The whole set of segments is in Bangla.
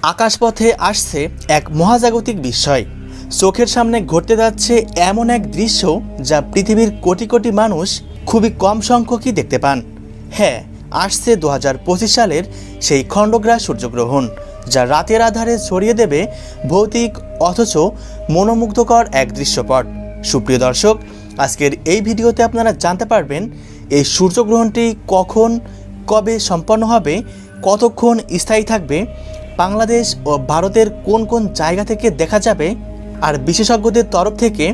আকাশপথে আসছে এক মহাজাগতিক বিস্ময়। চোখের সামনে ঘটতে যাচ্ছে এমন এক দৃশ্য যা পৃথিবীর কোটি কোটি মানুষ খুবই কম সংখ্যকই দেখতে পান। হ্যাঁ আসছে দু হাজার পঁচিশ সালের সেই খণ্ডগ্রাস সূর্যগ্রহণ, যা রাতের আধারে ছড়িয়ে দেবে ভৌতিক অথচ মনোমুগ্ধকর এক দৃশ্যপট। সুপ্রিয় দর্শক, আজকের এই ভিডিওতে আপনারা জানতে পারবেন এই সূর্যগ্রহণটি কখন, কবে সম্পন্ন হবে, কতক্ষণ স্থায়ী থাকবে বাংলাদেশ ও ভারতের কোন কোন জায়গা থেকে দেখা যাবে আর বিশেষজ্ঞদের তরফ থেকে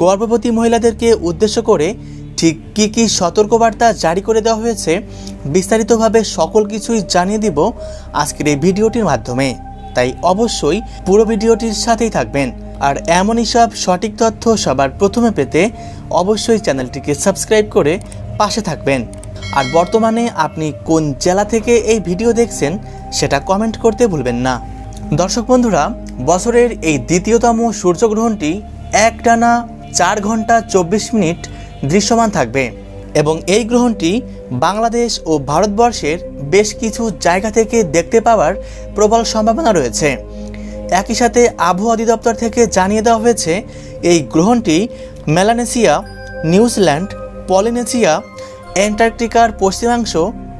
গর্ভবতী মহিলাদেরকে উদ্দেশ্য করে ঠিক কী কী সতর্কবার্তা জারি করে দেওয়া হয়েছে, বিস্তারিতভাবে সকল কিছুই জানিয়ে দিব আজকের এই ভিডিওটির মাধ্যমে। তাই অবশ্যই পুরো ভিডিওটির সাথেই থাকবেন। আর এমনই সব সঠিক তথ্য সবার প্রথমে পেতে অবশ্যই চ্যানেলটিকে সাবস্ক্রাইব করে পাশে থাকবেন। আর বর্তমানে আপনি কোন জেলা থেকে এই ভিডিও দেখছেন সেটা কমেন্ট করতে ভুলবেন না। দর্শক বন্ধুরা, বছরের এই দ্বিতীয়তম সূর্যগ্রহণটি এক টানা চার ঘণ্টা চব্বিশ মিনিট দৃশ্যমান থাকবে এবং এই গ্রহণটি বাংলাদেশ ও ভারতবর্ষের বেশ কিছু জায়গা থেকে দেখতে পাওয়ার প্রবল সম্ভাবনা রয়েছে। একই সাথে আবহাওয়া অধিদপ্তর থেকে জানিয়ে দেওয়া হয়েছে, এই গ্রহণটি মেলানেসিয়া, নিউজিল্যান্ড, পলিনেসিয়া, অ্যান্টার্কটিকার পশ্চিমাংশ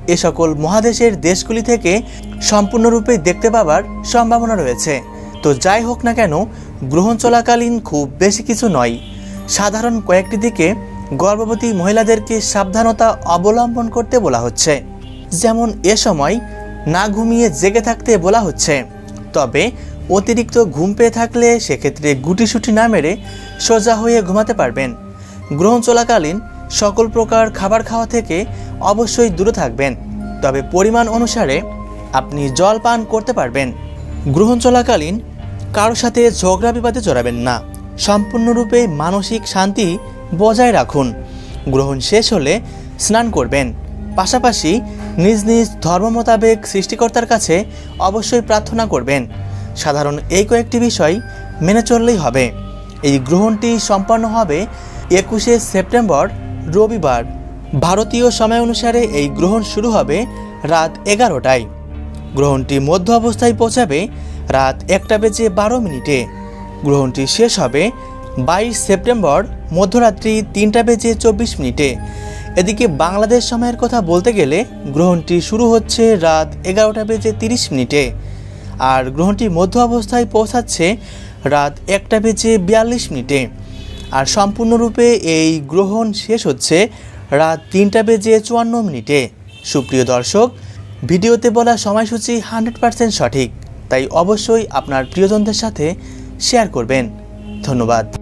এ সকল মহাদেশের দেশগুলি থেকে সম্পূর্ণরূপে দেখতে পাওয়ার সম্ভাবনা রয়েছে। তো যাই হোক না কেন, গ্রহণ চলাকালীন খুব বেশি কিছু নয়। সাধারণ কয়েকটি দিকে গর্ভবতী মহিলাদেরকে সাবধানতা অবলম্বন করতে বলা হচ্ছে। যেমন এ সময় না ঘুমিয়ে জেগে থাকতে বলা হচ্ছে। তবে অতিরিক্ত ঘুম পেয়ে থাকলে সেক্ষেত্রে গুটিসুটি না মেরে সোজা হয়ে ঘুমাতে পারবেন। গ্রহণ চলাকালীন সকল প্রকার খাবার খাওয়া থেকে অবশ্যই দূরে থাকবেন। তবে পরিমাণ অনুসারে আপনি জল পান করতে পারবেন। গ্রহণ চলাকালীন কারও সাথে ঝগড়া বিবাদে জড়াবেন না। সম্পূর্ণরূপে মানসিক শান্তি বজায় রাখুন। গ্রহণ শেষ হলে স্নান করবেন। পাশাপাশি নিজ নিজ ধর্ম মোতাবেক সৃষ্টিকর্তার কাছে অবশ্যই প্রার্থনা করবেন। সাধারণ এই কয়েকটি বিষয় মেনে চললেই হবে। এই গ্রহণটি সম্পন্ন হবে একুশে সেপ্টেম্বর রবিবার। ভারতীয় সময় অনুসারে এই গ্রহণ শুরু হবে রাত এগারোটায়। গ্রহণটি মধ্য অবস্থায় পৌঁছাবে রাত একটা বেজে বারো মিনিটে। গ্রহণটি শেষ হবে বাইশ সেপ্টেম্বর মধ্যরাত্রি তিনটা বেজে চব্বিশ মিনিটে। এদিকে বাংলাদেশ সময়ের কথা বলতে গেলে গ্রহণটি শুরু হচ্ছে রাত এগারোটা বেজে তিরিশ মিনিটে। আর গ্রহণটি মধ্য অবস্থায় পৌঁছাচ্ছে রাত একটা বেজে বিয়াল্লিশ মিনিটে। আর সম্পূর্ণরূপে এই গ্রহণ শেষ হচ্ছে রাত তিনটা বেজে চুয়ান্ন মিনিটে। সুপ্রিয় দর্শক, ভিডিওতে বলা সময়সূচি হান্ড্রেড পারসেন্ট সঠিক, তাই অবশ্যই আপনার প্রিয়জনদের সাথে শেয়ার করবেন। ধন্যবাদ।